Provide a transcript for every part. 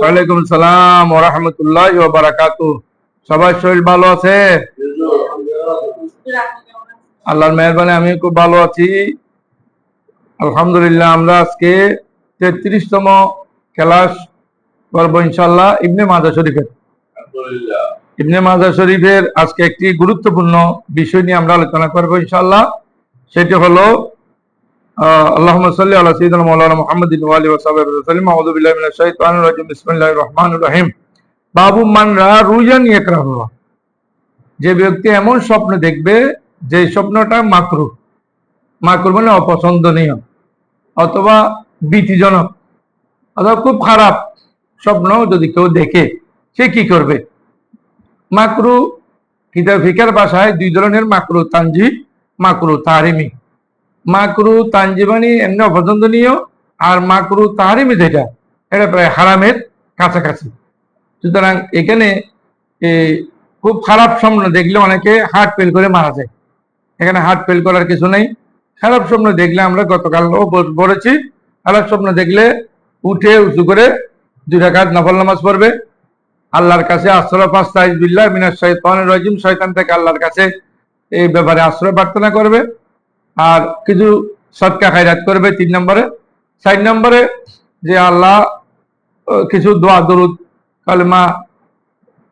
ওয়ালাইকুম সালাম ওয়া রাহমাতুল্লাহি বারাকাতু সবাই শরীর ভালো আছে? আল্লাহর মেহরবানি আমি খুব ভালো আছি। আলহামদুলিল্লাহ, আমরা আজকে তেত্রিশতম ক্লাস করব ইনশাল্লাহ ইবনে মাজা শরীফের। ইবনে মাজা শরীফের আজকে একটি গুরুত্বপূর্ণ বিষয় নিয়ে আমরা আলোচনা করব ইনশাল্লাহ সেটি হলো اللهم صل على سيدنا مولانا محمد وعلى وصحبه وسلم اعوذ بالله من الشيطان الرجيم بسم الله الرحمن الرحيم বাবু মান রা রুয়ান ইয়াকরাহুহা যে ব্যক্তি এমন স্বপ্ন দেখবে যে স্বপ্নটা মাকরু মাকরু মানে অপছন্দনীয় অথবা ভীতিজনক অথবা খুব খারাপ স্বপ্ন যদি কেউ দেখে সে কি করবে মাকরু কিতাব ফিকার ভাষায় দুই ধরনের মাকরু তানজি মাকরু তারিমি মাকরু, তানজিবানি, এমনি অপছন্দনীয় আর মাকরু, তাহারিমি যেটা, এটা প্রায় হারামের কাছাকাছি। সুতরাং এখানে খুব খারাপ স্বপ্ন দেখলে অনেকে হার্ট ফেল করে মারা যায়। এখানে হার্ট ফেল করার কিছু নেই। খারাপ স্বপ্ন দেখলে আমরা গতকাল বলেছি, খারাপ স্বপ্ন দেখলে উঠে উঁচু করে দুই রাকাত নফল নামাজ পড়বে। আল্লাহর কাছে আশ্রয় পাস্তাইজ বিল্লাহ মিনাস শয়তানির রাজিম, শয়তান থেকে আল্লাহর কাছে এই ব্যাপারে আশ্রয় প্রার্থনা করবে। আর কিছু সৎকা খায়রাত করবে তিন নম্বরে। চার নম্বরে যে আল্লাহ কিছু দোয়া, দরুদ, কালমা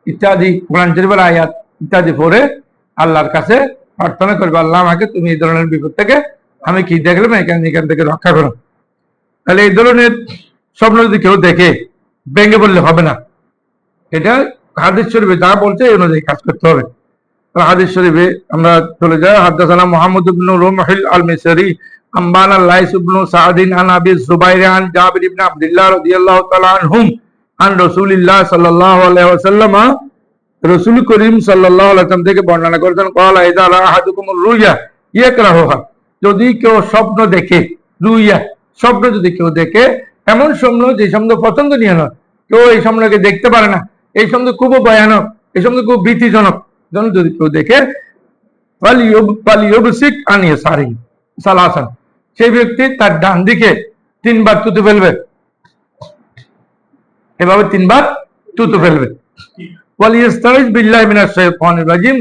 ইত্যাদি, কোরআন শরীফের আয়াত ইত্যাদি পড়ে আল্লাহর কাছে প্রার্থনা করবে, আল্লাহ আমাকে তুমি এই ধরনের বিপদ থেকে, আমি কি দেখলাম, এখান এখান থেকে রক্ষা করো। তাহলে এই ধরনের স্বপ্ন যদি কেউ দেখে, ভেঙে বললে হবে না। এটা হাদিস শরীফে যা বলছে, এই অনুযায়ী কাজ করতে হবে। হাদিস শরীফে আমরা চলে যাই। মোহাম্মদ ইবনু রুমহিল আল মিসরি লাইস ইবনু সাদিন আন আবি জুবাইর আন জাবির ইবনে আব্দুল্লাহ রাদিয়াল্লাহু তাআলা আনহুম, আন রাসূলিল্লাহ সাল্লাল্লাহু আলাইহি ওয়াসাল্লাম, রাসূল করিম সাল্লাল্লাহু আলাইহি ওয়াসাল্লাম থেকে বর্ণনা করেছেন, ক্বালা ইযা রা আহাদুকুমুর রুয়া ইয়াকরাহুহা যদি কেউ স্বপ্ন দেখে রুইয়া, স্বপ্ন যদি কেউ দেখে, এমন স্বপ্ন যে স্বপ্ন পছন্দনীয় নয়। কেউ এই স্বপ্নকে দেখতে পারে না। এই স্বপ্ন খুব ভয়ানক, এই স্বপ্ন খুব ভীতিজনক। যদি কেউ দেখে সেই ব্যক্তি তার ডান দিকে তিনবার তুতু ফেলবে। এভাবে তিনবার তুতু ফেলবে।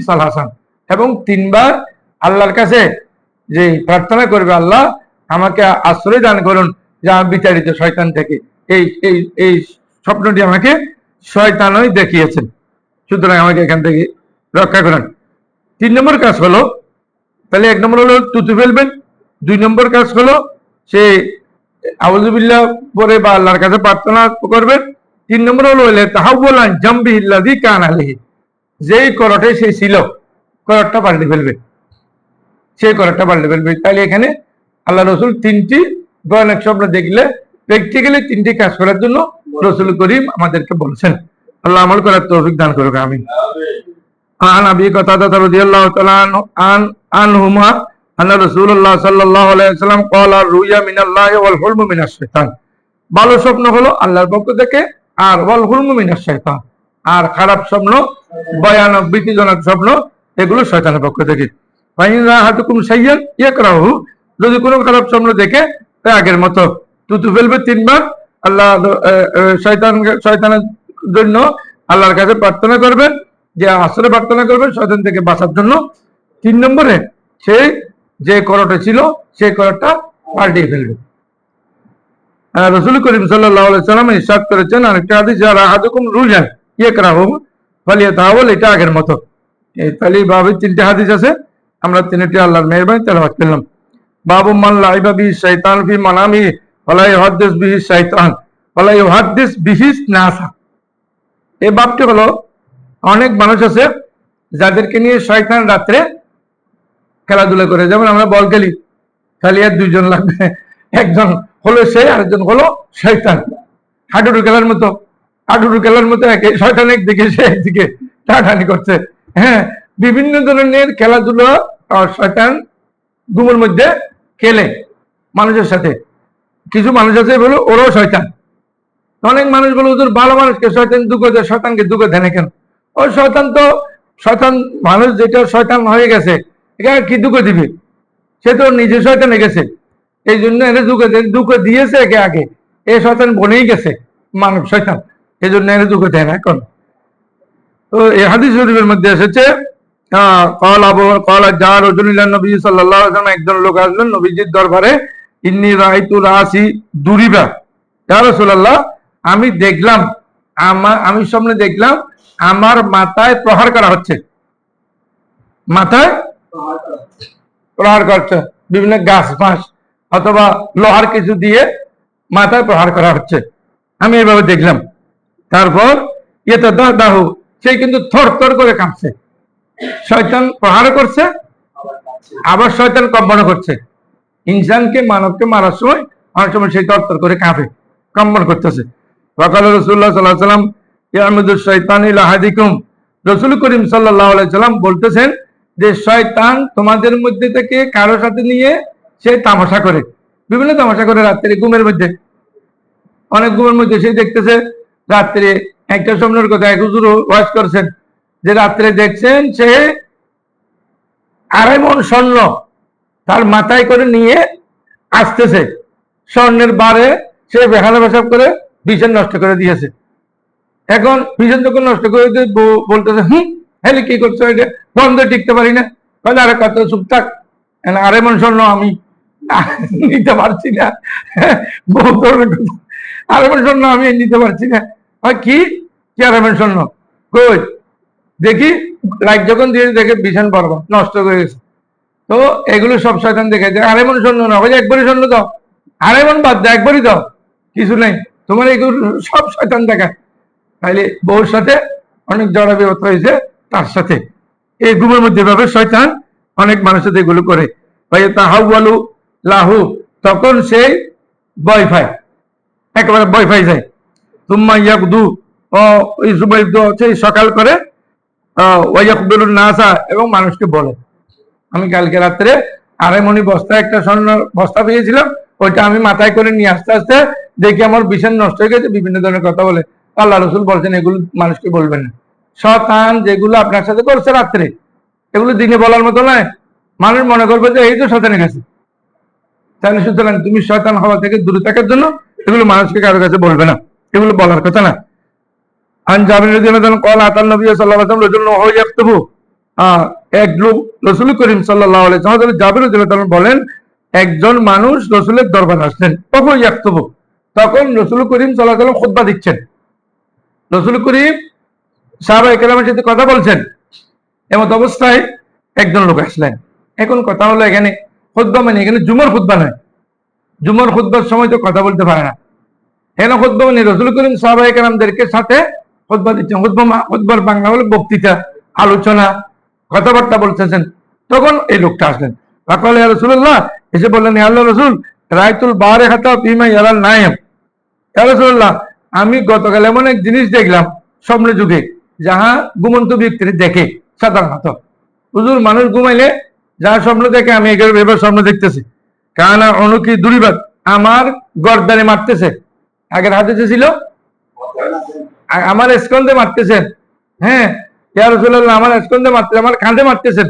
সালাসান। এবং তিনবার আল্লাহর কাছে যে প্রার্থনা করবে, আল্লাহ, আমাকে আশ্রয় দান করুন যা বিচারিত শয়তান থেকে। এই এই এই স্বপ্নটি আমাকে শয়তানই দেখিয়েছেন। সুতরাং আমাকে এখান থেকে রক্ষা করেন। তিন নম্বর কাজ হলো, তাহলে এক নম্বর হলো তুতু ফেলবেন, দুই নম্বর কাজ হলো সে আউজুবিল্লাহ পরে বা আল্লাহর কাছে প্রার্থনা করবেন, তিন নম্বর হলো তাহাবুলান জাম্বি ইল্লাদি কান আলিহি যেই করটে সে ছিল করটটা পাল্টে ফেলবে। সেই করটটা পাল্টে ফেলবে। তাহলে এখানে আল্লাহ রসুল তিনটি ভয়ানক স্বপ্ন দেখলে প্র্যাকটিক্যালি তিনটি কাজ করার জন্য রসুল করিম আমাদেরকে বলছেন। আল্লাহ আমল করার তৌফিক দান করুক আমি عن ابي قتاده رضي الله تعالى عنه عن عنهما ان رسول الله صلى الله عليه وسلم قال الرؤيا من الله والحلم من الشيطان ভালো স্বপ্ন হলো আল্লাহর পক্ষ থেকে আর ওয়াল হুলম মিনাশ শয়তান আর খারাপ স্বপ্ন ভয়ানক ভীতিজনক স্বপ্ন এগুলো শয়তানের পক্ষ থেকে ফাইনা হাতুকুম সাইয়ান ইয়াকরাহু যদি কোনো খারাপ স্বপ্ন দেখে তা আগের মতো তুতু ফেলবে তিনবার আল্লাহ আহ, আহ, শয়তান শয়তানের জন্য আল্লাহর কাছে প্রার্থনা করবেন যে আশ্রয় প্রার্থনা করবেন শয়তান থেকে বাঁচার জন্য। তিন নম্বরে সে যে করটা ছিল, সেই করটা পাল্টিয়ে ফেলবে। রসুল করিম সাল্লাম ইসাদ করেছেন, আরেকটা হাদিস, যারা হাদুকুম রুজান ইয়ে করা হোক ফালিয়া তাহলে এটা আগের মতো। এই তাহলে ভাবে তিনটে হাদিস আছে, আমরা তিনটি আল্লাহর মেহরবানি তেলাবাদ করলাম। বাবু মান লাইবা বি শৈতান ফি মানামি ফলা ইউহাদ্দিস বিহি শৈতান ফলা ইউহাদ্দিস বিহিস নাসা। এই বাপটি হলো অনেক মানুষ আছে যাদেরকে নিয়ে শয়তান রাত্রে খেলাধুলা করে। যেমন আমরা বল খেলি, খালি আর দুইজন লাগবে একজন হলো সে আরেকজন হলো শয়তান। হাডুডু খেলার মতো, হাডুডু খেলার মতো এক, শয়তান একদিকে, সে একদিকে টাটানি করছে। হ্যাঁ বিভিন্ন ধরনের খেলাধুলা শয়তান ঘুমের মধ্যে খেলে মানুষের সাথে। কিছু মানুষ আছে বলো, ওরাও শয়তান। অনেক মানুষ বলে, ওদের ভালো মানুষকে শয়তান দুঃখ দেয়, শয়তানকে দুঃখ দেয় না কেন? ওই শয়তান তো, শয়তান মানুষ যেটা শয়তান হয়ে গেছে এখানে কি দুঃখ দিবে? সে তো নিজে শয়তানে গেছে। এই জন্য এনে দুঃখ দুঃখ দিয়েছে একে আগে। এ শয়তান বনেই গেছে, মানব শয়তান। এই জন্য এনে দুঃখ দেয় না এখন। তো এই হাদিস শরীফের মধ্যে এসেছে কল আবু কল যা রজুলিল্লাহ নবী ওয়াসাল্লাম, একজন লোক আসলেন নবীজির দরবারে, ইন্নি রাইতু রাসি দুরিবা। ইয়া রাসূলুল্লাহ, আমি দেখলাম আমার আমি সামনে দেখলাম আমার মাথায় প্রহার করা হচ্ছে। মাথায় প্রহার করছে বিভিন্ন গাছ ফাঁস অথবা লোহার কিছু দিয়ে মাথায় প্রহার করা হচ্ছে। আমি এভাবে দেখলাম। তারপর ইয়েতে দাহ, সে কিন্তু থর থর করে কাঁপছে। শয়তান প্রহার করছে, আবার শয়তান কম্পন করছে। ইনসানকে, মানবকে মারার সময় অনেক সময় সেই তরতর করে কাঁপে, কম্পন করতেছে। ওয়াকাল রসুল্লাহ সাল্লাহ সাল্লাম ইয়ামুদুল শৈতান ইলাহাদিকুম রসুল করিম সাল্লাম বলতেছেন যে, শয়তান তোমাদের মধ্যে থেকে কারও সাথে নিয়ে সে তামাশা করে। বিভিন্ন তামাশা করে রাত্রে ঘুমের মধ্যে। অনেক ঘুমের মধ্যে সে দেখতেছে, রাত্রে একটা স্বপ্নের কথা এক হুজুর ওয়াজ করছেন, যে রাত্রে দেখছেন সে আড়াই মন স্বর্ণ তার মাথায় করে নিয়ে আসতেছে। স্বর্ণের বারে সে বেহালা বেসাব করে বিছান নষ্ট করে দিয়েছে। এখন বিছান যখন নষ্ট করে বলতেছে, হুম হ্যাঁ কি করছ এটা? বন্ধে টিকতে পারি না। তাহলে আরে কত চুপ থাক। আড়াই মন স্বর্ণ আমি নিতে পারছি না। আড়াই মন স্বর্ণ আমি নিতে পারছি না। আর কি? কি আড়াই মন স্বর্ণ কই? দেখি লাইট যখন দিয়ে দেখে বিছান পর্ব নষ্ট হয়ে গেছে। তো এগুলো সব শয়তান দেখে যে আরে মন স্বর্ণ না বলে একবারই স্বর্ণ দাও। আরে মন বাদ দাও একবারই দাও। কিছু নেই। তোমার এগুলো সব শয়তান দেখায়। তাইলে বউর সাথে অনেক জড়া বিপত্র হয়েছে তার সাথে। এই ঘুমের মধ্যে ভাবে শয়তান অনেক মানুষের সাথে এগুলো করে। ভাই তাহাউ বলু লাহু, তখন সেই বয়ফাই একেবারে বয়ফাই যায়। তুম্মা ইয়াকদু, ও সেই সকাল করে নাসা এবং মানুষকে বলে। আমি কালকে রাত্রে আড়াই মনি বস্তা একটা স্বর্ণ বস্তা পেয়েছিলাম, ওইটা আমি মাথায় করে নিয়ে আসতে আসতে দেখি আমার বিছান নষ্ট হয়ে গেছে, বিভিন্ন ধরনের কথা বলে। আল্লাহ রসুল বলছেন, এগুলো মানুষকে বলবেন না। শতান যেগুলো আপনার সাথে করছে রাত্রে, এগুলো দিনে বলার মতো নয়। মানুষ মনে করবে যে, এই তো শতানের কাছে। তাহলে সুতরাং তুমি শতান হওয়া থেকে দূরে থাকার জন্য এগুলো মানুষকে কারও কাছে বলবে না। এগুলো বলার কথা না। আন কল করিম বলেন, একজন মানুষ রসুলের দরবার আসলেন তখন তখন রসুল করিম সাল্লাল্লাহু আলাইহি দিচ্ছেন। রসুল করিম সাহাবা একরামের সাথে কথা বলছেন। এমত অবস্থায় একজন লোক আসলেন। এখন কথা হলো এখানে খুতবা মানে এখানে জুমর খুতবা নয়। জুমর খুতবার সময় তো কথা বলতে পারে না। এখানে খুতবা মানে রসুল করিম সাহাবা একরামদেরকে সাথে খুতবা দিচ্ছেন। খুতবা মা- খুতবার বাংলা হলো বক্তৃতা, আলোচনা, কথাবার্তা বলতেছেন। তখন এই লোকটা আসলেন। রসুল্লাহ এসে বললেন আল্লাহ রসুল, রায়তুল বারে খাতা পিমা ইয়ালাল নায়েম। ইয়া রাসূলুল্লাহ আমি গতকাল এমন এক জিনিস দেখলাম স্বপ্ন যুগে, যাহা ঘুমন্ত ব্যক্তির দেখে সাধারণত। হুজুর, মানুষ ঘুমাইলে যাহা স্বপ্ন দেখে আমি এবার স্বপ্ন দেখতেছি। কারণ অনুকি দুরিবাদ, আমার গর্দানে মারতেছে। আগের হাতে ছিল আমার স্কন্দে মারতেছেন। হ্যাঁ ইয়া রাসূলুল্লাহ, আমার স্কন্দে মারতে, আমার কাঁধে মারতেছেন।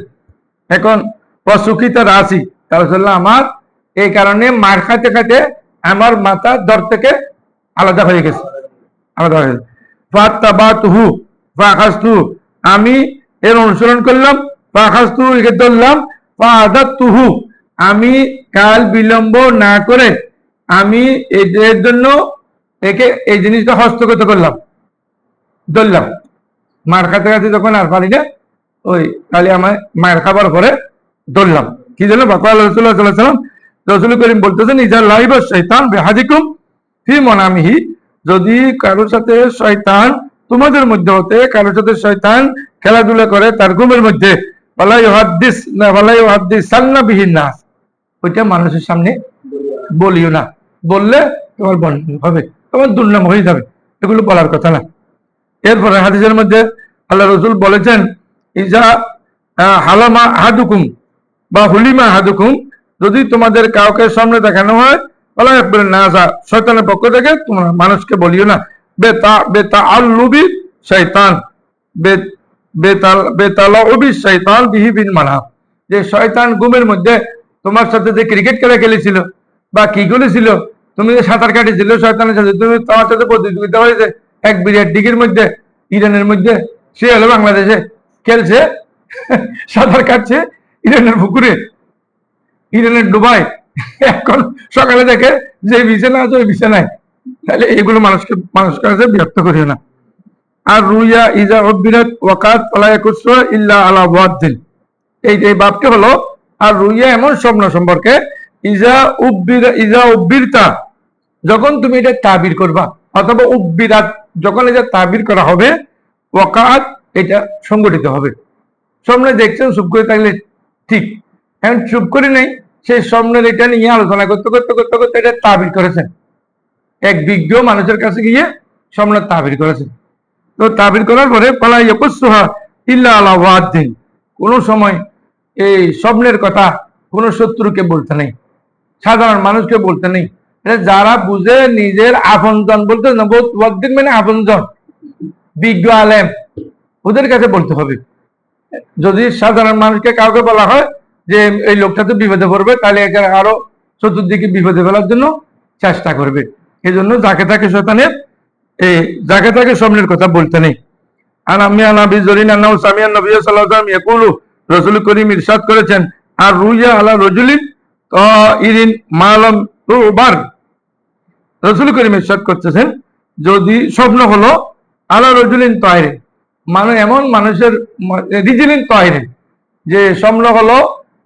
এখন প্রসুখিত রাশি রাসূলুল্লাহ, আমার এই কারণে মার খাতে খাতে আমার মাথা দর থেকে আলাদা হয়ে গেছে। আলাদা হয়ে। গেছে ফাত্তাবাতুহু, ফাখাস্তু। আমি এর অনুসরণ করলাম, ফাখাস্তু একে ধরলাম ফাদাতুহু আমি কাল বিলম্ব না করে আমি এর জন্য একে এই জিনিসটা হস্তগত করলাম, ধরলাম। মার খাতে খাতে যখন আর পারি না, ওই কালি আমায় মায়ের খাবার পরে ধরলাম। কি জন্য? বাকাল রসুল্লাহ সাল্লাহ সাল্লাম রসুল করিম বলতেছেন ইজার লাইব শৈতান বেহাদিকুম ফি মনামিহি যদি কারোর সাথে শয়তান তোমাদের মধ্যে হতে, কারোর সাথে শয়তান খেলাধুলা করে তার ঘুমের মধ্যে বালাই হাদ্দিস না বালাই হাদ্দিস সান্না বিহীন নাস। ওইটা মানুষের সামনে বলিও না। বললে তোমার বন্ধ হবে, তোমার দুর্নাম হয়ে যাবে। এগুলো বলার কথা না। এরপরে হাদিসের মধ্যে আল্লাহ রসুল বলেছেন, ইজা হালামা হাদুকুম বা হুলিমা হাদুকুম যদি তোমাদের কাউকে সামনে দেখানো হয় বলা একবারে না পক্ষ থেকে তোমরা মানুষকে বলিও না। বেতা বেতা আল্লুবি শৈতান বেতাল বেতালা অবি শৈতান বিহিবিন মানা। যে শয়তান গুমের মধ্যে তোমার সাথে যে ক্রিকেট খেলা খেলেছিল বা কি করেছিল, তুমি যে সাঁতার কাটিয়েছিল শয়তানের সাথে, তুমি তোমার সাথে প্রতিযোগিতা হয়েছে। এক বিরাট ডিগির মধ্যে, ইরানের মধ্যে, সে হলো বাংলাদেশে খেলছে, সাঁতার কাটছে ইরানের পুকুরে। ইরানের ডুবাই এখন সকালে দেখে যে বিছানা আছে, ওই বিছানায়। তাহলে এগুলো মানুষকে মানুষকে কাছে বিরক্ত করিও না। আর রুইয়া ইজা অবিরাত ওয়াকাত পালায়াকুসরা ইল্লা আলা ওয়াদ্দিন। এই এই বাপটি হলো, আর রুইয়া এমন স্বপ্ন সম্পর্কে, ইজা উব্বিরা, ইজা উব্বিরতা, যখন তুমি এটা তাবির করবা, অথবা উব্বিরাত, যখন এটা তাবির করা হবে, ওয়াকাত এটা সংগঠিত হবে। স্বপ্নে দেখছেন চুপ করে থাকলে ঠিক। এখন চুপ করে নেই সেই স্বপ্নের এটা নিয়ে আলোচনা করতে করতে করতে করতে এটা তাবির করেছেন। এক বিজ্ঞ মানুষের কাছে গিয়ে স্বপ্নের তাবির করেছেন। তো তাবির করার পরে পালাই ইয়কুসুহা ইল্লা আলা ওয়াদ্দিন। কোনো সময় এই স্বপ্নের কথা কোনো শত্রুকে বলতে নেই, সাধারণ মানুষকে বলতে নেই। যারা বুঝে নিজের আপনজন বলতে ওয়াদ্দিন মানে আপনজন, বিজ্ঞ আলেম, ওদের কাছে বলতে হবে। যদি সাধারণ মানুষকে কাউকে বলা হয় যে এই লোকটা তো বিপদে পড়বে, তাহলে একে আরও চতুর্দিকে বিপদে ফেলার জন্য চেষ্টা করবে। এই জন্য যাকে তাকে শতানের এই যাকে তাকে স্বপ্নের কথা বলতে নেই। আর আমি আনাবি জরিন আন্নাউ সামিয়ান নবী ওয়াসাল্লাম ইয়াকুলু, রাসূল করিম ইরশাদ করেছেন, আর রুইয়া আলা রজুলিন ইরিন মালাম তুবার। রাসূল করিম ইরশাদ করতেছেন, যদি স্বপ্ন হলো আলা রজুলিন তাইরে মানে এমন মানুষের রিজিলিন তাইরে যে স্বপ্ন হলো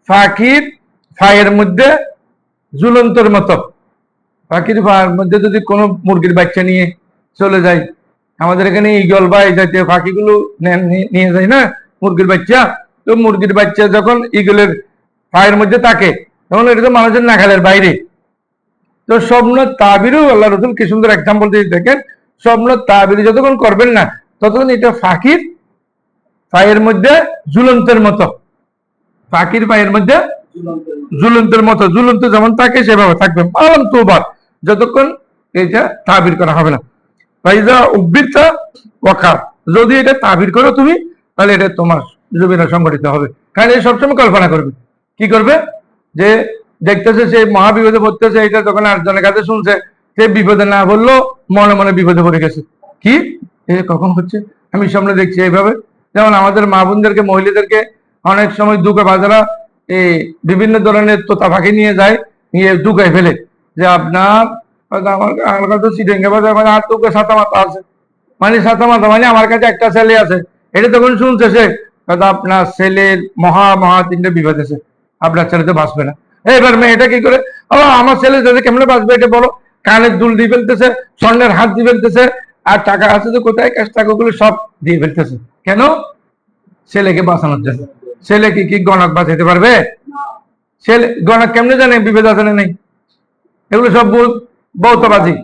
ফাকির, ফায়ের মধ্যে ঝুলন্তর মতো। পাখির ফায়ের মধ্যে যদি কোনো মুরগির বাচ্চা নিয়ে চলে যায়, আমাদের এখানে ইগল বা এই জাতীয় নে- নিয়ে- যায় না মুরগির বাচ্চা। তো মুরগির বাচ্চা যখন ইগলের ফায়ের মধ্যে থাকে, তখন এটা তো মানুষের নাগালের বাইরে। তো স্বপ্ন তাবিরও, আল্লাহ রসুল কি সুন্দর এক্সাম্পল দিয়ে দেখেন, স্বপ্ন তাবির যতক্ষণ করবেন না, ততক্ষণ এটা ফাঁকির পায়ের মধ্যে ঝুলন্তের মতো। পাখির পায়ের মধ্যে জুলন্তের মতো জুলন্ত যেমন থাকে সেভাবে থাকবে। পালন তোবার, যতক্ষণ এটা তাবির করা হবে না। ফাইজা উদ্বৃত্তা ওয়াকার যদি এটা তাবির করো তুমি, তাহলে এটা তোমার জমিনা সংগঠিত হবে। কারণ এই সবসময় কল্পনা করবে। কি করবে? যে দেখতেছে সে মহাবিপদে পড়তেছে এটা তখন আরেকজনের কাছে শুনছে। সে বিপদে না বলল মনে মনে বিপদে পড়ে গেছে। কি? এ কখন হচ্ছে? আমি সামনে দেখছি এইভাবে। যেমন আমাদের মা বোনদেরকে, মহিলাদেরকে অনেক সময় দুকে বাজারা এই বিভিন্ন ধরনের তোতা নিয়ে যায়, নিয়ে দুকায় ফেলে। যে আপনার আমার আমার কাছে সিডেঙ্গে বাজার মানে আর তোকে সাতা মাথা আছে। মানে সাতা মাথা মানে আমার কাছে একটা ছেলে আছে। এটা তখন শুনছে সে আপনার ছেলের মহা মহা তিনটে বিপদ আছে। আপনার ছেলে তো বাঁচবে না। এবার মেয়েটা কি করে ও আমার ছেলে যদি কেমনে বাঁচবে এটা বলো? কানের দুল দিয়ে ফেলতেছে, স্বর্ণের হাত দিয়ে ফেলতেছে, আর টাকা আছে তো কোথায়? ক্যাশ টাকাগুলো সব দিয়ে ফেলতেছে। কেন? ছেলেকে বাঁচানোর জন্য। ছেলে কি কি গণক বাঁচাইতে পারবে? ছেলে গণক কেমনে জানে? বিভেদ আছে নেই? এগুলো সব বৌতবাজি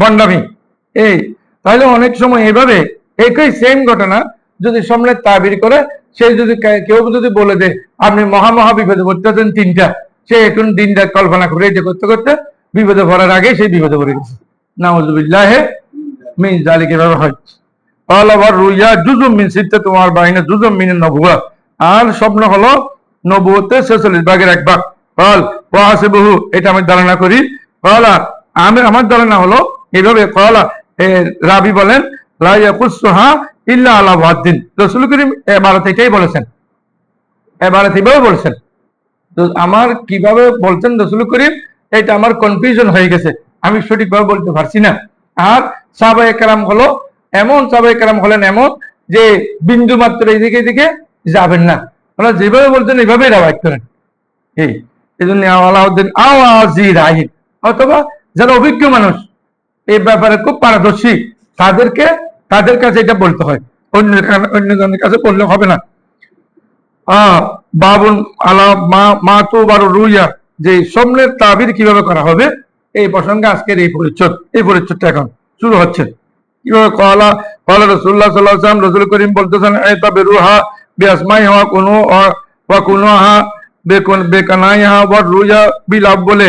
বন্ডামি। এই তাহলে অনেক সময় এভাবে একই সেম ঘটনা যদি সম্রাট তাবির করে সে যদি কেউ যদি বলে দে আপনি মহামহা বিভেদে ভরতে আছেন তিনটা। সে এখন দিনটা কল্পনা করে এটা করতে করতে বিভেদে ভরার আগে সেই বিপদে ভরে গেছে। নাউজুবিল্লাহ মিন হয়। অল আবার রুইয়া জুজুম মিন সিদ্ধ তোমার বাহিনী জুজুম মিনের নবুয়া। আর স্বপ্ন হলো নবুয়তে ছেচল্লিশ ভাগের এক ভাগ। কল ওয়াসিবহু, এটা আমি ধারণা করি। কলা আমি, আমার ধারণা হলো এইভাবে কলা রাবি বলেন আলা ওয়াদ্দিন রাসূল করিম এবারে থেকেই বলেছেন। বলেছেন। তো আমার কীভাবে বলছেন করিম, এটা আমার হয়ে গেছে। আমি সঠিকভাবে বলতে পারছি না। আর সাবাই কালাম হলো, এমন সাবাই কালাম হলেন এমন যে বিন্দু মাত্র এইদিকে এদিকে যাবেন না। ওরা যেভাবে বলছেন, এইভাবেই রাবাইট করেন। এই জন্য আলাউদ্দিন, আওয়াজি রাহিদ অথবা যারা অভিজ্ঞ মানুষ, এই ব্যাপারে খুব পারদর্শী, তাদেরকে, তাদের কাছে এটা বলতে হয়। অন্য অন্য জনের কাছে বললে হবে না। বাবুন আলা মা মা তো বারো রুইয়া, যে স্বপ্নের তাবির কীভাবে করা হবে, এই প্রসঙ্গে আজকের এই পরিচ্ছদ, এই পরিচ্ছদটা এখন শুরু হচ্ছে। কীভাবে কলা কলা রসুল্লাহ সাল্লাহ রসুল করিম বলতেছেন এই তবে রুহা বে আসমাই হওয়া কোনো বা কোনো হা বেকন বেকানাই হা বা রুইয়া বিলাপ বলে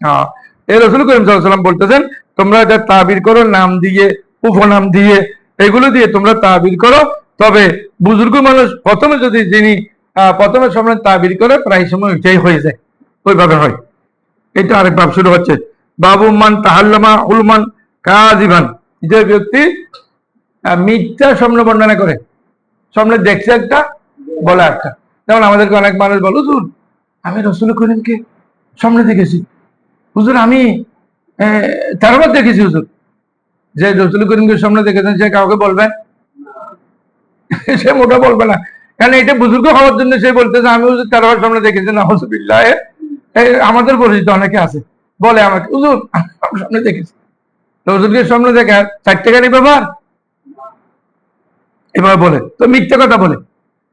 হ্যাঁ এই রসুল করিম সাল্লাম বলতেছেন তোমরা এটা তাবির করো নাম দিয়ে উপনাম দিয়ে এগুলো দিয়ে তোমরা তাবির করো তবে বুজুর্গ মানুষ প্রথমে যদি যিনি প্রথমে সময় তাবির করে প্রায় সময় ওইটাই হয়ে যায় ওইভাবে হয় এটা আরেক ভাব শুরু হচ্ছে বাবু মান তাহাল্লামা উলমান কাজিবান যে ব্যক্তি আহ, মিথ্যা স্বপ্ন বর্ণনা করে স্বপ্নে দেখছে একটা, বলে একটা। যেমন আমাদেরকে অনেক মানুষ বলো, হুজুর, আমি রসুল করিমকে সামনে দেখেছি। হুজুর, আমি তেরোবার দেখেছি হুজুর। যে রসুল করিমকে সামনে দেখেছেন, সে কাউকে বলবেন সে মোটা বলবে না। কারণ এটা বুজুর্গ হওয়ার জন্য সে বলতেছে, আমি হুজুর তেরোবার সামনে দেখেছি। না হসবিল্লাহ আমাদের পরিচিত অনেকে আছে। বলে আমাকে, হুজুর স্বপ্নে দেখেছি। তো হুজুরকে স্বপ্নে দেখা চার টাকারই ব্যাপার এবার বলে। তো মিথ্যা কথা বলে।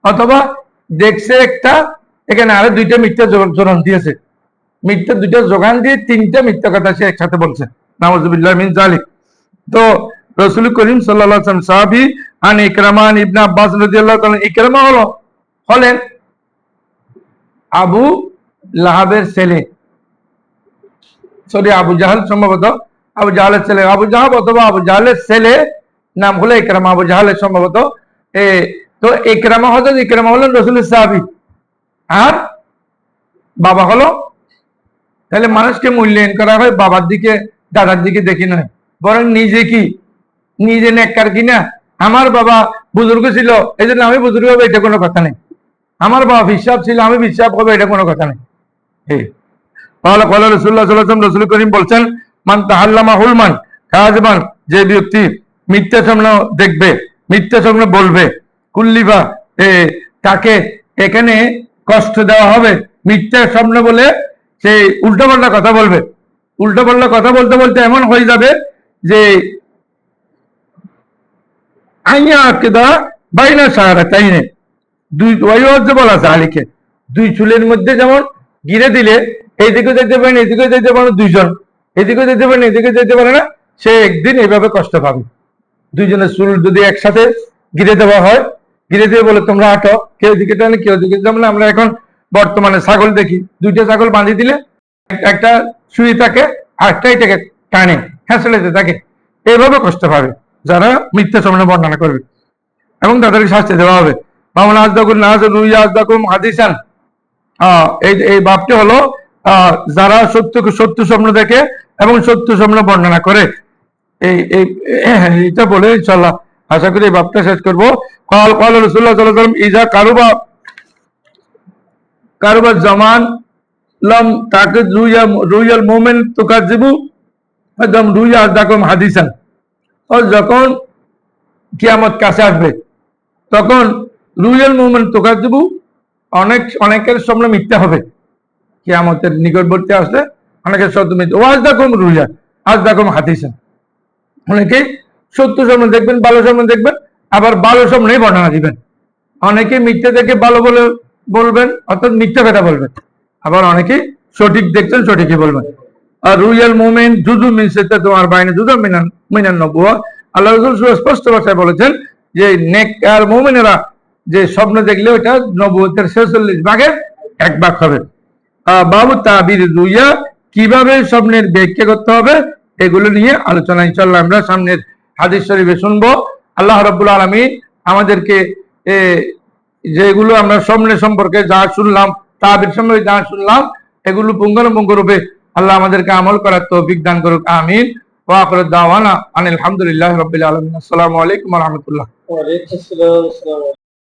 অথবা দেখছে একটা, এখানে আরও দুইটা মিথ্যা জো- জোরান দিয়েছে। মিথ্যা দুইটা যোগান দিয়ে তিনটা মিথ্যা কথা সে একসাথে বলছে। নামজুবিল্লাহ তো রসুল করিম ওয়াসাল্লাম সাহাবী আন ইকরামান ইবনে আব্বাস রাদিয়াল্লাহু ইকরামা হলো, হলেন আবু লাহাবের ছেলে। সরি, আবু জাহাল সম্ভবত। আবু জাহালের ছেলে। আবু জাহাব অথবা আবু জাহালের ছেলে নাম হলো একরামা আবু জাহালের সম্ভবত এ, তো ইকরামা হজরত ইকরামা হলেন রসুলের সাহাবী। আর বাবা হলো, তাহলে মানুষকে মূল্যায়ন করা হয়, বাবার দিকে, দাদার দিকে দেখি নয়। বরং নিজে কি? নিজে নেককার কিনা আমার বাবা বুজুর্গ ছিল এই জন্য আমি বুজুর্গ হবে, এটা কোনো কথা নেই। আমার বাবা বিশ্বাস ছিল, আমি বিশ্বাস হবে, এটা কোনো কথা নেই। তাহলে কলা রসুল্লাহ রসুল করিম বলছেন, মান তাহাল্লামা হুলমান কাজবান যে ব্যক্তি মিথ্যা স্বপ্ন দেখবে, মিথ্যা স্বপ্ন বলবে। কুল্লিবা তাকে এখানে কষ্ট দেওয়া হবে। মিথ্যা স্বপ্ন বলে সে উল্টো পাল্টা কথা বলবে। উল্টো পাল্টা কথা বলতে বলতে এমন হয়ে যাবে যে আইয়া কেদা বাইনা সাহারা তাই নে দুই ওই বলা আছে আলীকে। দুই চুলের মধ্যে যেমন গিরে দিলে এইদিকে যেতে পারে না, এদিকে যেতে পারে না দুইজন। এদিকে যেতে পারে না, এদিকে যেতে পারে না, সে একদিন এইভাবে কষ্ট পাবে। দুইজনের চুল যদি একসাথে গিরে দেওয়া হয়, গিরে দিয়ে বলে, তোমরা আটো। কেউ দিকে টানে, কেউ দিকে যেমন আমরা এখন বর্তমানে ছাগল দেখি। দুইটা ছাগল বাঁধি দিলে একটা শুয়ে থাকে আরেকটা এটাকে টানে হ্যাঁসলেতে থাকে এইভাবে কষ্ট পাবে যারা মিথ্যা সামনে বর্ণনা করবে। এবং তাদেরকে শাস্তি দেওয়া হবে। মামুন আজদাকুল রুই আজদাকুম হাদিসান। এই এই বাপটি হলো যারা সত্য সত্য স্বপ্ন দেখে এবং সত্য স্বপ্ন বর্ণনা করে। এই এটা বলে ইনশাল্লাহ আশা করি বাপটা শেষ করব। তাকে হাদিসান। ও যখন কাছে আসবে, তখন রুইয়াল মুভমেন্ট তোকার দেবু অনেক, অনেকের স্বপ্ন মিথ্যা হবে। কি কিয়ামতের নিকটবর্তী আসলে অনেকের সত্য মিথ্যা। ও আজ দেখুন রুইয়া, আজ দেখুন হাতিসেন অনেকেই সত্য স্বপ্ন দেখবেন, ভালো স্বপ্ন দেখবেন, আবার ভালো স্বপ্নেই বর্ণনা দিবেন। অনেকে মিথ্যা দেখে ভালো বলে বলবেন, অর্থাৎ মিথ্যা কথা বলবেন। আবার অনেকে সঠিক দেখছেন, সঠিকই বলবেন। আর রুইয়াল মোমেন জুজু মিনসেতে তোমার বাইনে জুজু মিনান মিনান নবুয়া আল্লাহ রসুল স্পষ্ট ভাষায় বলেছেন যে, নেক আর মোমেনেরা যে স্বপ্ন দেখলে ওটা নবুয়তের ছেচল্লিশ ভাগের এক ভাগ হবে। বাবু তাবির রুইয়া, কীভাবে স্বপ্নের ব্যাখ্যা করতে হবে? এগুলো নিয়ে আলোচনা ইনশাল্লাহ আমরা সামনের হাদিস শরীফে শুনব। আল্লাহ রব্বুল আলমী আমাদেরকে যেগুলো আমরা স্বপ্নের সম্পর্কে যা শুনলাম তাবির সম্পর্কে যা শুনলাম, এগুলো পুঙ্খানুপুঙ্খ রূপে আল্লাহ আমাদেরকে আমল করার তৌফিক দান করুক, আমিন। ওয়াকর দাওয়ানা আনিল আলহামদুলিল্লাহ রবিল আলমিন। আসসালামু আলাইকুম রহমতুল্লাহ।